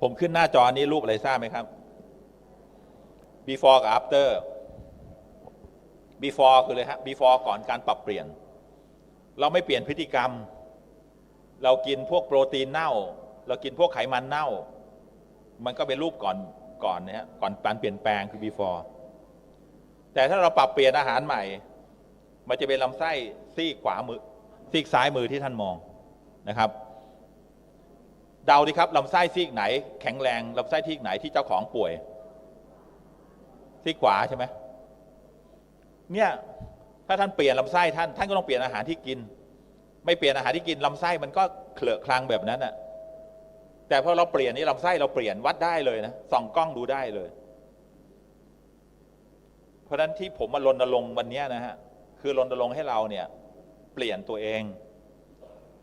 ผมขึ้นหน้าจอนี้รูปอะไรทราบไหมครับ before กับ after before คือเลยฮะ before ก่อนการปรับเปลี่ยน เราไม่เปลี่ยนพฤติกรรม เรากินพวกโปรตีนเน่า เรากินพวกไขมันเน่า มันก็เป็นรูปก่อนก่อนนะฮะก่อนการเปลี่ยนแปลงคือ before แต่ถ้าเราปรับเปลี่ยนอาหารใหม่ มันจะเป็นลำไส้ซีกขวามือซีกซ้ายมือที่ท่านมองนะครับ เดาดิครับลำไส้ซีกไหน แข็งแรงลำไส้ที่ไหนที่เจ้าของป่วย ซีกขวาใช่ไหมเนี่ยถ้าท่านเปลี่ยนลำไส้ท่านท่านก็ต้องเปลี่ยนอาหารที่กิน ไม่เปลี่ยนอาหารที่กินลำไส้มันก็เคลอะคลังแบบนั้นน่ะแต่พอเราเปลี่ยนนี่ลำไส้เราเปลี่ยนวัดได้เลยนะส่องกล้องดูได้เลย เพราะฉะนั้นที่ผมมารณรงค์วันนี้นะฮะคือรณรงค์ให้เราเนี่ย เปลี่ยนตัวเอง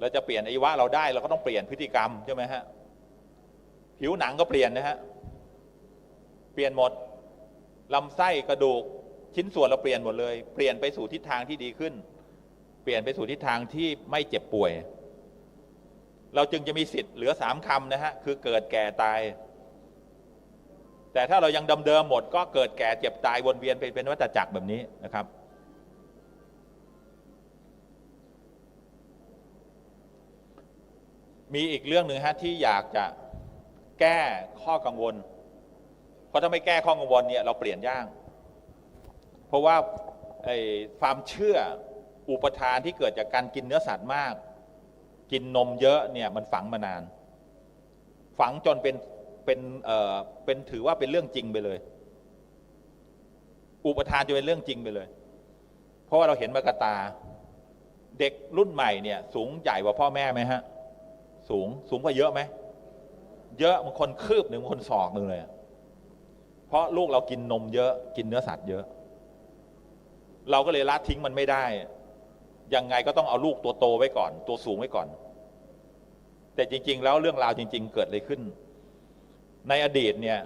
เราจะเปลี่ยนอวัยวะเราได้เราก็ต้องเปลี่ยนพฤติกรรมใช่ไหมฮะผิวหนังก็เปลี่ยนนะฮะเปลี่ยนหมดลำไส้กระดูกชิ้นส่วนเราเปลี่ยนหมดเลย เปลี่ยนไปสู่ทิศทางที่ดีขึ้น เปลี่ยนไปสู่ทิศทางที่ไม่เจ็บป่วย เราจึงจะมีสิทธิ์เหลือสามคำนะฮะคือเกิดแก่ตาย แต่ถ้าเรายังเดิมหมด ก็เกิดแก่เจ็บตายวนเวียนเป็นเป็นวัฏจักรแบบนี้นะครับ มีอีกเรื่องหนึ่งฮะที่อยากจะแก้ข้อกังวล เพราะถ้าไม่แก้ข้อกังวลเนี่ยเราเปลี่ยนยาก เพราะว่าไอ้ความเชื่ออุปทานที่เกิดจากการกินเนื้อสัตว์มาก กินนมเยอะเนี่ยมันฝังมานาน ฝังจนเป็นเป็นเอ่อเป็นถือว่าเป็นเรื่องจริงไปเลย อุปทานจะเป็นเรื่องจริงไปเลย เพราะว่าเราเห็นมากตา เด็กรุ่นใหม่เนี่ย สูงใหญ่กว่าพ่อแม่ไหมฮะ สูงสูงกว่าเยอะไหม เยอะบางคนคืบหนึ่งบางคนศอกหนึ่งเลย เพราะลูกเรากินนมเยอะกินเนื้อสัตว์เยอะ เราก็เลยละทิ้งมันไม่ได้ ยังไงก็ต้องเอาลูกตัวโตไว้ก่อน ตัวสูงไว้ก่อน แต่จริง ๆ แล้วเรื่องราวจริง ๆ เกิดอะไรขึ้น ในอดีตเนี่ย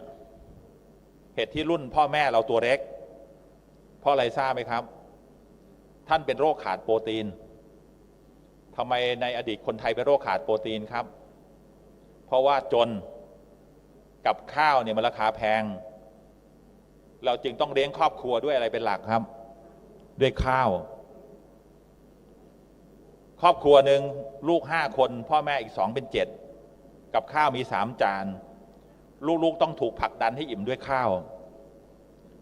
เหตุที่รุ่นพ่อแม่เราตัวเล็ก เพราะอะไรทราบไหมครับ ท่านเป็นโรคขาดโปรตีน ทำไมในอดีตคนไทยเป็นโรคขาดโปรตีนครับ เพราะว่าจนกับข้าวเนี่ยมันราคาแพง เราจึงต้องเลี้ยงครอบครัวด้วยอะไรเป็นหลักครับ ด้วยข้าว ครอบครัวหนึ่งลูกห้าคน พ่อแม่อีกสองเป็นเจ็ดกับข้าวมีสามจาน ลูกๆต้องถูกผลักดันให้อิ่มด้วยข้าว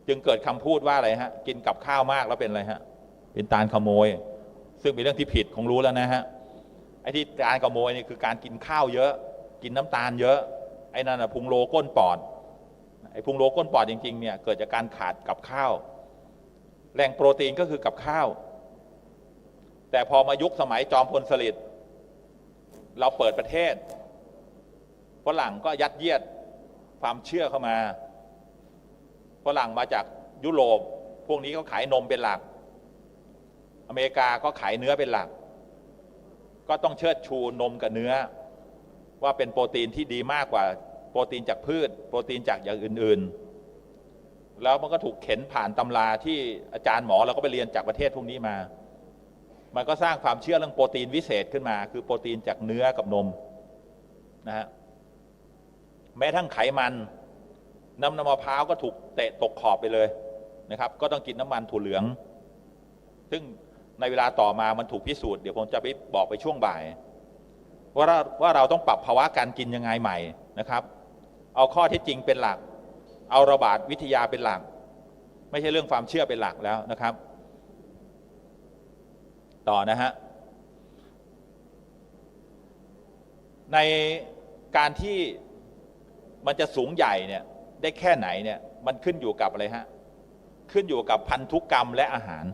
จึงเกิดคำพูดว่าอะไรฮะ กินกับข้าวมากแล้วเป็นอะไรฮะ เป็นตาลขโมย ซึ่งเป็นเรื่องที่ผิดคงรู้แล้วนะฮะไอ้ที่การขโมยนี่คือการกินข้าวเยอะ กินน้ำตาลเยอะไอ้นั่นนะพุงโลก้นปอดไอ้พุงโลก้นปอดจริงๆเนี่ยเกิดจากการขาดกับข้าว แหล่งโปรตีนก็คือกับข้าว แต่พอมายุคสมัยจอมพลสฤษดิ์เราเปิดประเทศฝรั่งก็ยัดเยียดความเชื่อเข้ามาฝรั่งมาจากยุโรป พวกนี้เขาขายนมเป็นหลัก อเมริกาก็ขายเนื้อเป็นหลัก ก็ต้องเชิดชูนมกับเนื้อ ว่าเป็นโปรตีนที่ดีมากกว่าโปรตีนจากพืช โปรตีนจากอย่างอื่น ๆ แล้วมันก็ถูกเข็นผ่านตำราที่อาจารย์หมอเราก็ไปเรียนจากประเทศพวกนี้มา มันก็สร้างความเชื่อเรื่องโปรตีนวิเศษขึ้นมา คือโปรตีนจากเนื้อกับนมนะฮะแม้ทั้งไขมันน้ำน้ำมะพร้าวก็ถูกเตะตกขอบไปเลยนะครับ ก็ต้องกินน้ำมันถั่วเหลือง ซึ่ง ในเวลาต่อมามันถูกพิสูจน์เดี๋ยวผมจะไปบอกไปช่วงบ่าย ว่าเราว่าเราต้องปรับภาวะการกินยังไงใหม่นะครับ เอาข้อเที่จริงเป็นหลัก เอาระบาดวิทยาเป็นหลัก ไม่ใช่เรื่องความเชื่อเป็นหลักแล้วนะครับ ต่อนะฮะในการที่มันจะสูงใหญ่เนี่ยได้แค่ไหนเนี่ยมันขึ้นอยู่กับอะไรฮะขึ้นอยู่กับพันธุกรรมและอาหาร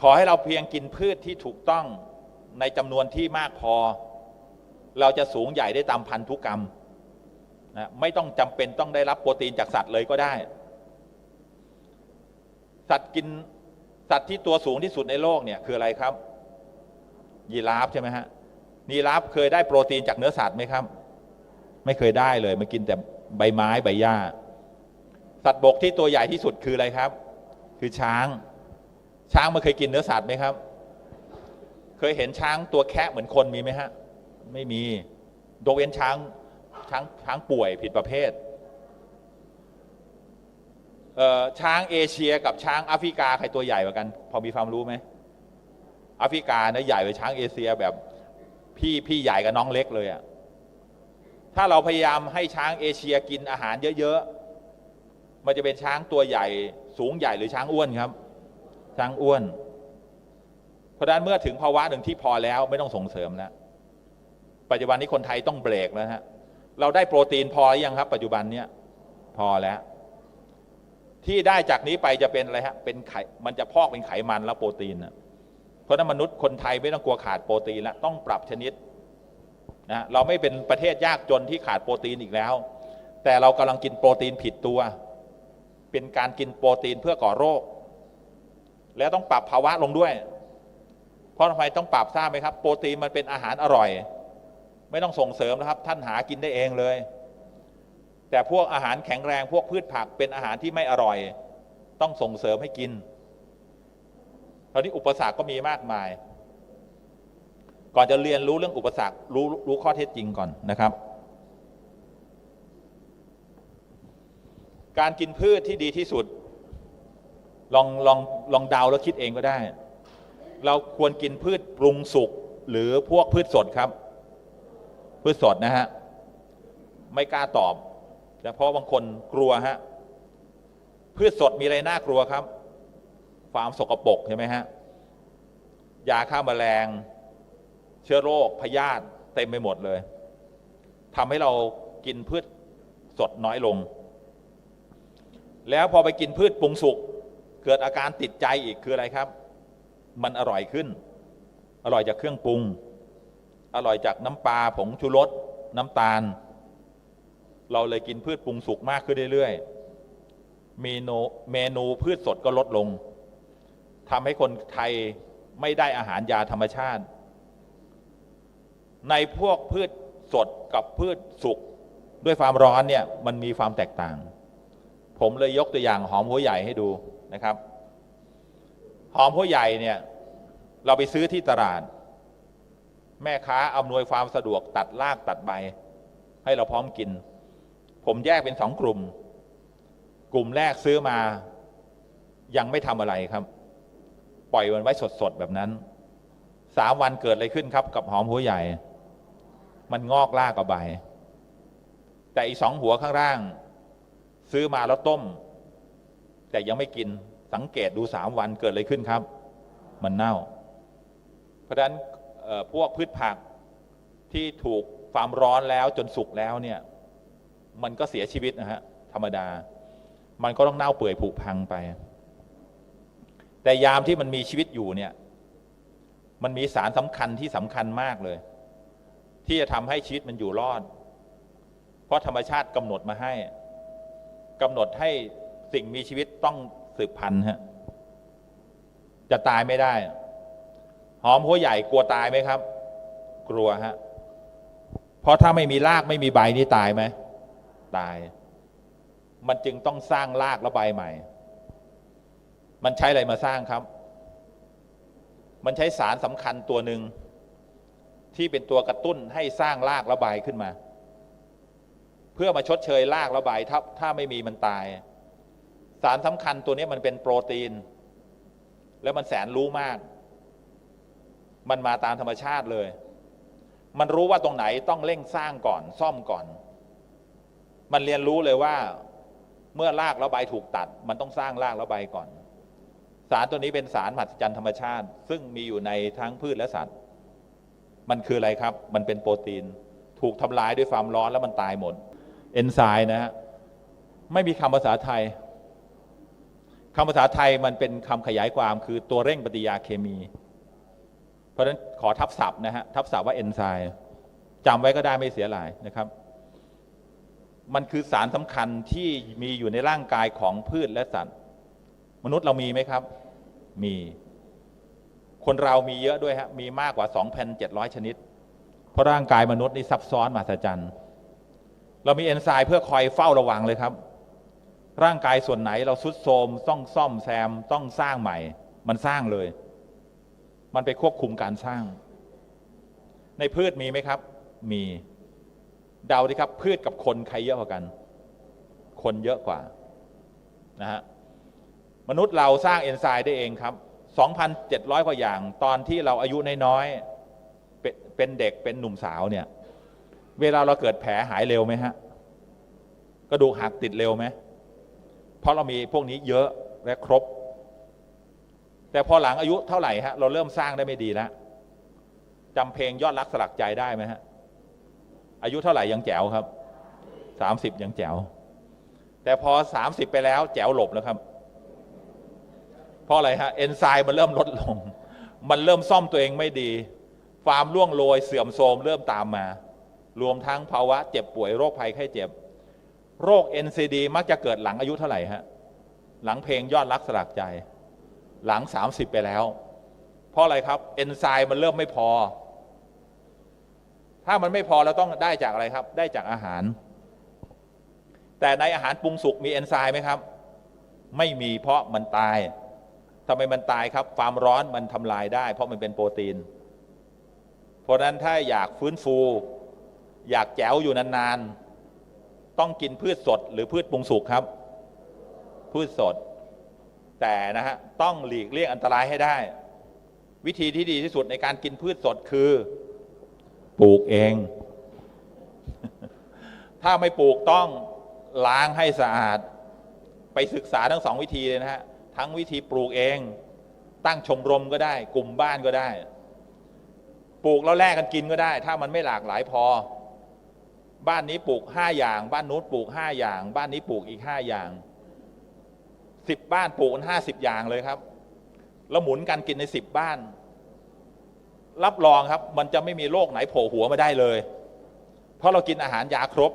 ขอให้เราเพียงกินพืชที่ถูกต้องในจำนวนที่มากพอ เราจะสูงใหญ่ได้ตามพันธุกรรมนะไม่ต้องจำเป็นต้องได้รับโปรตีนจากสัตว์เลยก็ได้ สัตว์กินสัตว์ที่ตัวสูงที่สุดในโลกเนี่ยคืออะไรครับ ยีราฟใช่ไหมฮะยีราฟเคยได้โปรตีนจากเนื้อสัตว์ไหมครับ ไม่เคยได้เลยมันกินแต่ใบไม้ใบหญ้า สัตว์บกที่ตัวใหญ่ที่สุดคืออะไรครับ คือช้าง ช้างมันเคยกินเนื้อสัตว์ไหมครับ เคยเห็นช้างตัวแคะเหมือนคนมีไหมฮะ ไม่มีโดเว้นช้างช้างช้างป่วยผิดประเภทเอ่อช้างเอเชียกับช้างแอฟริกาใครตัวใหญ่กว่ากัน พอมีความรู้ไหมแอฟริกานะใหญ่กว่าช้างเอเชียแบบพี่พี่ใหญ่กับน้องเล็กเลยอะถ้าเราพยายามให้ช้างเอเชียกินอาหารเยอะๆมันจะเป็นช้างตัวใหญ่สูงใหญ่หรือช้างอ้วนครับ ช้างอ้วน เพราะนั้นเมื่อถึงภาวะหนึ่งที่พอแล้วไม่ต้องส่งเสริมแล้วปัจจุบันนี้คนไทยต้องเบรกแล้วฮะเราได้โปรตีนพอหรือยังครับ ปัจจุบันเนี้ยพอแล้ว ที่ได้จากนี้ไปจะเป็นอะไรฮะเป็นไขมันจะพอกเป็นไขมันแล้วโปรตีนนะเพราะฉะนั้นมนุษย์คนไทยไม่ต้องกลัวขาดโปรตีนแล้วต้องปรับชนิดนะเราไม่เป็นประเทศยากจนที่ขาดโปรตีนอีกแล้ว แต่เรากำลังกินโปรตีนผิดตัว เป็นการกินโปรตีนเพื่อก่อโรค แล้วต้องปรับภาวะลงด้วย เพราะทำไมต้องปรับทราบไหมครับ โปรตีนมันเป็นอาหารอร่อย ไม่ต้องส่งเสริมนะครับ ท่านหากินได้เองเลย แต่พวกอาหารแข็งแรงพวกพืชผักเป็นอาหารที่ไม่อร่อย ต้องส่งเสริมให้กินตอนนี้อุปสรรคก็มีมากมาย ก่อนจะเรียนรู้เรื่องอุปสรรครู้รู้ข้อเท็จจริงก่อนนะครับ การกินพืชที่ดีที่สุด ลองลองลองเดาแล้วคิดเองก็ได้ เราควรกินพืชปรุงสุกหรือพวกพืชสดครับ พืชสดนะฮะ ไม่กล้าตอบแต่เพราะบางคนกลัวฮะ พืชสดมีอะไรน่ากลัวครับ ความสกปรกใช่ไหมฮะ ยาฆ่าแมลง เชื้อโรคพยาธิเต็มไปหมดเลยทำให้เรากินพืชสดน้อยลง แล้วพอไปกินพืชปรุงสุก เกิดอาการติดใจอีกคืออะไรครับ มันอร่อยขึ้น อร่อยจากเครื่องปรุง อร่อยจากน้ำปลาผงชูรสน้ำตาล เราเลยกินพืชปรุงสุกมากขึ้นเรื่อยๆเมนูเมนูพืชสดก็ลดลงทำให้คนไทยไม่ได้อาหารยาธรรมชาติ ในพวกพืชสดกับพืชสุกด้วยความร้อนเนี่ยมันมีความแตกต่าง ผมเลยยกตัวอย่างหอมหัวใหญ่ให้ดู นะครับหอมหัวใหญ่เนี่ยเราไปซื้อที่ตลาด แม่ค้าอำนวยความสะดวกตัดรากตัดใบ ให้เราพร้อมกิน ผมแยกเป็นสองกลุ่ม กลุ่มแรกซื้อมา ยังไม่ทำอะไรครับ ปล่อยมันไว้สดๆแบบนั้นสามวันเกิดอะไรขึ้นครับกับหอมหัวใหญ่ มันงอกรากกับใบ แต่อีสองหัวข้างล่าง ซื้อมาแล้วต้ม แต่ยังไม่กินสังเกตดูสามวันเกิดอะไรขึ้นครับ มันเน่า เพราะฉะนั้นพวกพืชผักที่ถูกความร้อนแล้วจนสุกแล้วเนี่ย มันก็เสียชีวิตนะฮะธรรมดา มันก็ต้องเน่าเปื่อยผุพังไป แต่ยามที่มันมีชีวิตอยู่เนี่ย มันมีสารสำคัญที่สำคัญมากเลย ที่จะทำให้ชีวิตมันอยู่รอด เพราะธรรมชาติกำหนดมาให้กำหนดให้ สิ่งมีชีวิตต้องสืบพันธุ์ฮะจะตายไม่ได้ หอมหัวใหญ่กลัวตายไหมครับ กลัวฮะเพราะถ้าไม่มีรากไม่มีใบนี่ตายไหมตาย มันจึงต้องสร้างรากและใบใหม่ มันใช้อะไรมาสร้างครับ มันใช้สารสำคัญตัวหนึ่งที่เป็นตัวกระตุ้นให้สร้างรากและใบขึ้นมา เพื่อมาชดเชยรากและใบถ้าถ้าไม่มีมันตาย สารสำคัญตัวนี้มันเป็นโปรตีน แล้วมันแสนรู้มาก มันมาตามธรรมชาติเลย มันรู้ว่าตรงไหนต้องเร่งสร้างก่อน ซ่อมก่อน มันเรียนรู้เลยว่า เมื่อรากแล้วใบถูกตัด มันต้องสร้างรากแล้วใบก่อน สารตัวนี้เป็นสารมหัศจรรย์ธรรมชาติ ซึ่งมีอยู่ในทั้งพืชและสัตว์ มันคืออะไรครับ มันเป็นโปรตีน ถูกทำลายด้วยความร้อนแล้วมันตายหมด เอนไซม์นะฮะไม่มีคำภาษาไทย คำภาษาไทยมันเป็นคำขยายความคือตัวเร่งปฏิกิริยาเคมี เพราะฉะนั้นขอทับศัพท์นะฮะทับศัพท์ว่าเอนไซม์จำไว้ก็ได้ไม่เสียหลายนะครับ มันคือสารสำคัญที่มีอยู่ในร่างกายของพืชและสัตว์ มนุษย์เรามีไหมครับ มี คนเรามีเยอะด้วยฮะมีมากกว่า 2,700 ชนิด เพราะร่างกายมนุษย์นี่ซับซ้อนมหัศจรรย์เรามีเอนไซม์เพื่อคอยเฝ้าระวังเลยครับ ร่างกายส่วนไหนเราสุดโทรมต้องซ่อมแซมต้องสร้างใหม่ มันสร้างเลย มันไปควบคุมการสร้าง ในพืชมีไหมครับ มีเดาดิครับ พืชกับคนใครเยอะกว่ากัน คนเยอะกว่านะฮะมนุษย์เราสร้างเอนไซม์ได้เองครับ 2,700 กว่าอย่าง ตอนที่เราอายุน้อยๆเป็นเป็นเด็กเป็นหนุ่มสาวเนี่ย เวลาเราเกิดแผลหายเร็วไหมฮะกระดูกหักติดเร็วไหม เพราะเรามีพวกนี้เยอะและครบ แต่พอหลังอายุเท่าไหร่ฮะเราเริ่มสร้างได้ไม่ดีแล้วจำเพลงยอดรักสลักใจได้ไหมฮะอายุเท่าไหร่ยังแจ๋วครับสามสิบยังแจ๋ว แต่พอสามสิบไปแล้วแจ๋วหลบแล้วครับ เพราะอะไรฮะเอนไซม์มันเริ่มลดลง มันเริ่มซ่อมตัวเองไม่ดีความล่วงโรยเสื่อมโทรมเริ่มตามมา รวมทั้งภาวะเจ็บป่วยโรคภัยไข้เจ็บ โรค NCD มักจะเกิดหลังอายุเท่าไหร่ฮะ หลังเพลงยอดรักสลักใจ หลัง 30 ไปแล้ว เพราะอะไรครับ เอนไซม์มันเริ่มไม่พอ ถ้ามันไม่พอเราต้องได้จากอะไรครับ ได้จากอาหาร แต่ในอาหารปรุงสุกมีเอนไซม์ไหมครับ ไม่มีเพราะมันตายทำไมมันตายครับ ความร้อนมันทำลายได้ เพราะมันเป็นโปรตีน เพราะนั้นถ้าอยากฟื้นฟู อยากแจ๋วอยู่นานๆ ต้องกินพืชสดหรือพืชปรุงสุกครับ พืชสด แต่นะฮะต้องหลีกเลี่ยงอันตรายให้ได้ วิธีที่ดีที่สุดในการกินพืชสดคือ ปลูกเอง ถ้าไม่ปลูกต้องล้างให้สะอาด ไปศึกษาทั้งสองวิธีเลยนะฮะทั้งวิธีปลูกเอง ตั้งชมรมก็ได้ กลุ่มบ้านก็ได้ ปลูกแล้วแลกกันกินก็ได้ ถ้ามันไม่หลากหลายพอ บ้านนี้ปลูกห้าอย่าง บ้านนู้นปลูกห้าอย่าง บ้านนี้ปลูกอีกห้าอย่างสิบบ้านปลูกห้าสิบอย่างเลยครับ แล้วหมุนกันกินในสิบบ้าน รับรองครับ มันจะไม่มีโรคไหนโผล่หัวมาได้เลย เพราะเรากินอาหารยาครบ